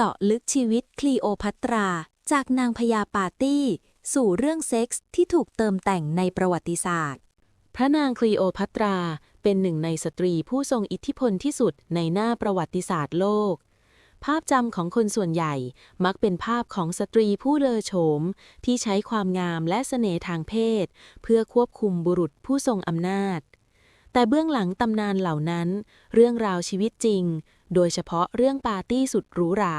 เจาะลึกชีวิตคลีโอพัตรา จากนางพญาปาร์ตี้ สู่เรื่องเซ็กส์ที่ถูกเติมแต่งในประวัติศาสตร์ พระนางคลีโอพัตราเป็นหนึ่งในสตรีผู้ทรงอิทธิพลที่สุดในหน้าประวัติศาสตร์โลก ภาพจำของคนส่วนใหญ่มักเป็นภาพของสตรีผู้เลอโฉม ที่ใช้ความงามและเสน่ห์ทางเพศ เพื่อควบคุมบุรุษผู้ทรงอำนาจ แต่เบื้องหลังตำนานเหล่านั้น เรื่องราวชีวิตจริง โดยเฉพาะเรื่องปาร์ตี้สุดหรูหรา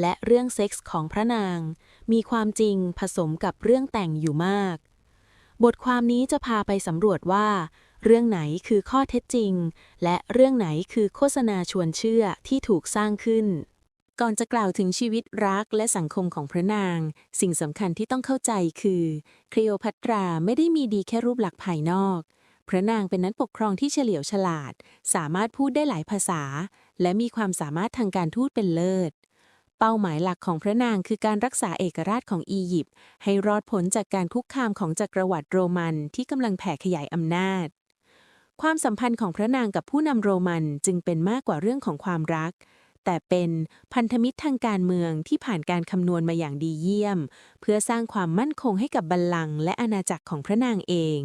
และเรื่องเซ็กส์ของพระนาง มีความจริงผสมกับเรื่องแต่งอยู่มาก บทความนี้จะพาไปสำรวจว่า เรื่องไหนคือข้อเท็จจริง และเรื่องไหนคือโฆษณาชวนเชื่อที่ถูกสร้างขึ้นก่อนจะกล่าวถึงชีวิตรักและสังคมของพระนาง สิ่งสำคัญที่ต้องเข้าใจคือ คลีโอพัตราไม่ได้มีดีแค่รูปลักษณ์ภายนอก พระนางเป็นนักปกครองที่เฉลียวฉลาด สามารถพูดได้หลายภาษา และมีความสามารถทางการทูตเป็นเลิศ เป้าหมายหลักของพระนางคือการรักษาเอกราชของอียิปต์ให้รอดพ้นจากการคุกคามของจักรวรรดิโรมันที่กำลังแผ่ขยายอำนาจ ความสัมพันธ์ของพระนางกับผู้นำโรมันจึงเป็นมากกว่าเรื่องของความรักแต่เป็นพันธมิตรทางการเมืองที่ผ่านการคำนวณมาอย่างดีเยี่ยม เพื่อสร้างความมั่นคงให้กับบัลลังก์และอาณาจักรของพระนางเอง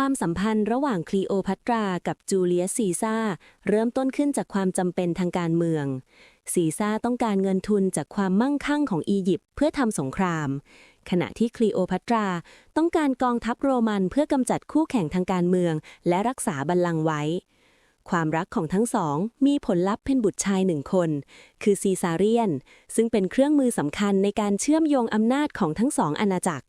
ความสัมพันธ์ระหว่างคลีโอพัตรากับจูเลียสซีซ่าเริ่มต้นขึ้นจากความจำเป็นทางการเมือง ซีซ่าต้องการเงินทุนจากความมั่งคั่งของอียิปต์เพื่อทำสงคราม ขณะที่คลีโอพัตราต้องการกองทัพโรมันเพื่อกำจัดคู่แข่งทางการเมือง และรักษาบัลลังก์ไว้ ความรักของทั้งสอง มีผลลัพธ์เป็นบุตรชายหนึ่งคน คือซีซาเรียน ซึ่งเป็นเครื่องมือสำคัญในการเชื่อมโยงอำนาจของทั้งสองอาณาจักร